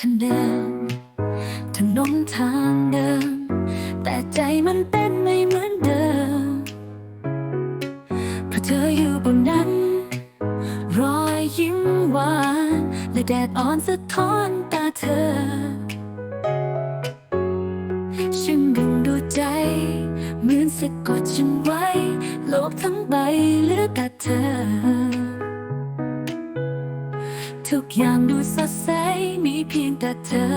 คะแนนถนนทางเดิม แต่ใจมันเต้นไม่เหมือนเดิม เพราะเธออยู่บนนั้น รอยยิ้มหวาน และแดดอ่อนสะท้อนตาเธอ ฉันดึงดูใจ เหมือนสะกดฉันไว้ โลกทั้งใบเหลือแต่เธอ ทุกอย่างดูสดใส มีเพียงแต่เธอ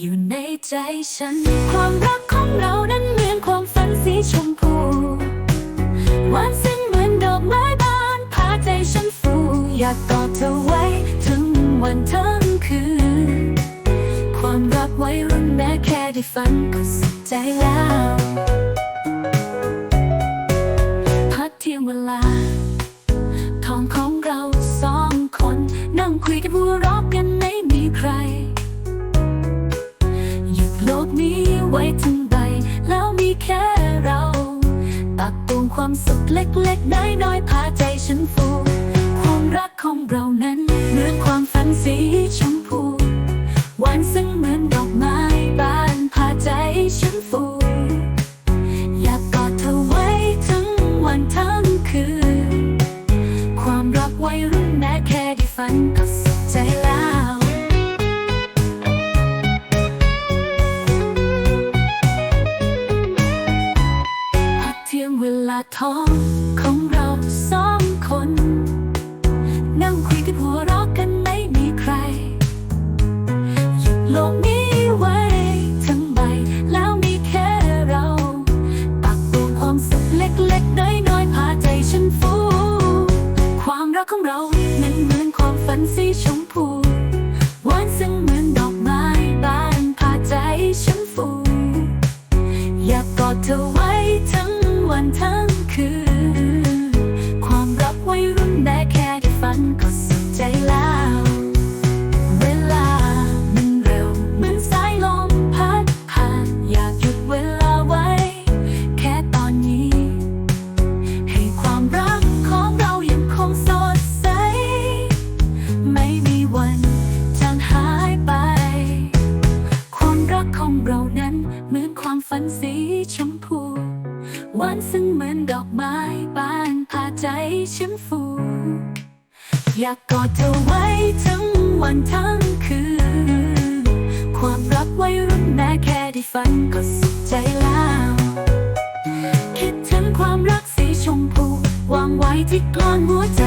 อยู่ในใจฉัน ความรักของเรานั้นเหมือนความฝันสีชมพูหวานซึ้งเหมือนดอกไม้บานพาใจฉันฟู อยากกอดเธอไว้ถึงวันทั้งคืน ความรักไว้รุ่นแม้แค่ได้ฝันก็สุขใจแล้ว กันหัวเรอบกันไม่มีใคร หยุดโลกนี้ไว้ทั้งใบ แล้วมีแค่เรา ตักตวงความสุขเล็กๆ น้อยๆพาใจฉันฟูความรักของเรานั้นเหมือนความฝันสีชมพูหวานซึ้งเหมือนดอกไม้บานพาใจฉันฟู ทองของเราสองคน นั่งคุยกันหัวเราะกันไม่มีใครหยุดโลกนี้ไว้ทั้งใบแล้วมีแค่เราตักตวงความสุขเล็กๆน้อยๆพาใจฉันฟู ความรักของเรานั้นเหมือนความฝันสีชมพูหวานซึ้งเหมือนดอกไม้บานพาใจฉันฟู อยากกอดเธอไว้ ความฝันสีชมพูหวานซึ่งเหมือนดอกไม้บานพาใจฉันฟู อยากกอดเธอไว้ทั้งวันทั้งคืน ความรักวัยรุ่นแม้แค่ได้ฝันก็สุขใจแล้ว คิดถึงความรักสีชมพู วางไว้ที่กลางหัวใจ